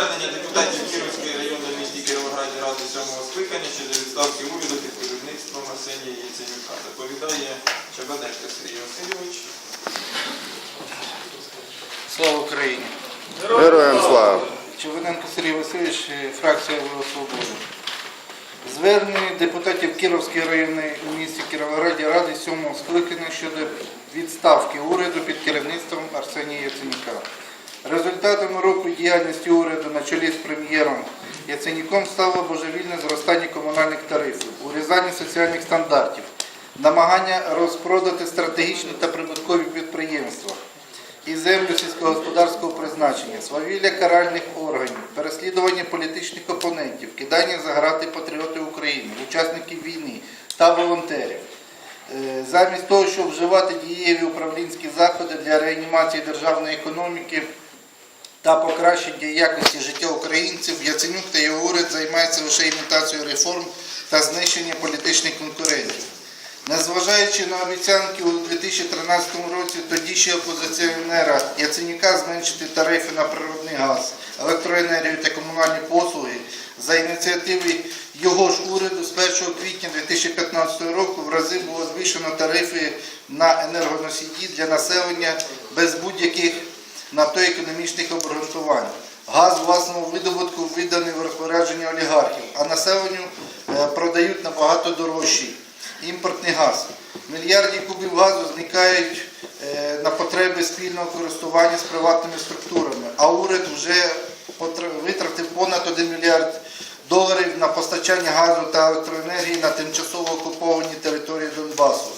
звернення депутатів Кіровської районної місті Кіровограді ради сьомого скликання щодо відставки уряду під керівництвом Арсенія Яценюка. Доповідає Чабанешка Сергій Васильович. Слава Україні! Героям слава! Човененко Сергій Васильович, фракція «Свобода». Звернення депутатів Кіровської районної у місті Кіровограді ради сьомого скликання щодо відставки уряду під керівництвом Арсенія Яценюка. Результатами року діяльності уряду на чолі з прем'єром Яценюком стало божевільне зростання комунальних тарифів, урізання соціальних стандартів, намагання розпродати стратегічні та прибуткові підприємства і землю сільськогосподарського призначення, свавілля каральних органів, переслідування політичних опонентів, кидання за грати патріотів України, учасників війни та волонтерів. Е, Замість того, щоб вживати дієві управлінські заходи для реанімації державної економіки та покращення якості життя українців, Яценюк та його уряд займаються лише імітацією реформ та знищення політичних конкурентів. Незважаючи на обіцянки у 2013 році тоді ще опозиціонера Яценюка зменшити тарифи на природний газ, електроенергію та комунальні послуги, за ініціативи його ж уряду з 1 квітня 2015 року в рази було збільшено тарифи на енергоносії для населення без будь-яких на то економічних обґрунтувань. Газ власного видобутку виданий в розпорядження олігархів, а населенню е, продають набагато дорожчий імпортний газ. Мільярди кубів газу зникають е, на потреби спільного користування з приватними структурами, а уряд вже витратив понад 1 мільярд доларів на постачання газу та електроенергії на тимчасово окуповані території Донбасу,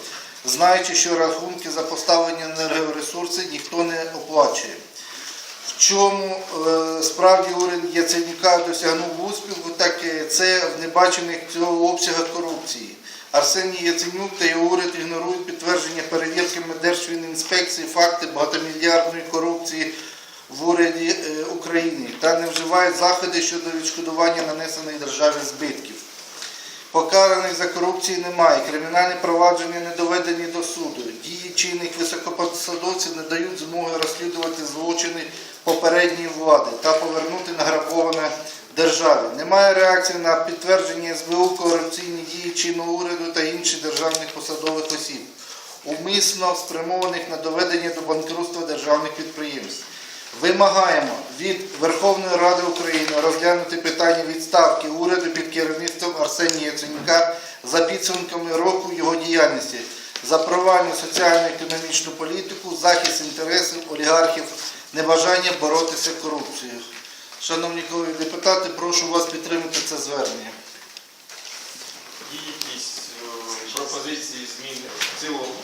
знаючи, що рахунки за поставлені енергоресурси ніхто не оплачує. В чому е, справді уряд Яценюка досягнув успіху, так це в небачених цього обсягах корупції. Арсеній Яценюк та його уряд ігнорують підтвердження перевірками Держфінінспекції факти багатомільярдної корупції в уряді е, України та не вживають заходи щодо відшкодування нанесених державі збитків. Покараних за корупцію немає, кримінальні провадження не доведені до суду. Дії чинних високопосадовців не дають змоги розслідувати злочини попередньої влади та повернути награбоване державі. Немає реакції на підтвердження СБУ корупційні дії чинного уряду та інших державних посадових осіб, умисно спрямованих на доведення до банкрутства державних підприємств. Вимагаємо від Верховної Ради України розглянути питання відставки уряду під керівництвом Арсенія Яценюка за підсумками року його діяльності, за провальну соціально-економічну політику, захист інтересів олігархів, небажання боротися з корупцією. Шановні колеги депутати, прошу вас підтримати це звернення. Є якісь е, пропозиції зміни в цілому?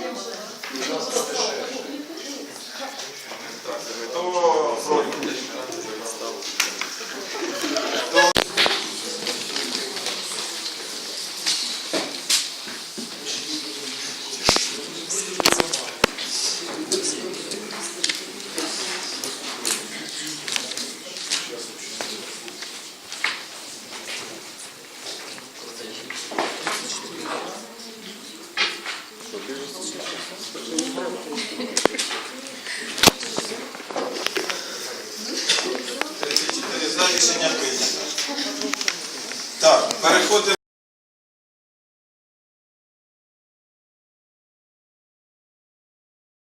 Так, Рішення прийнято. Так, переходимо.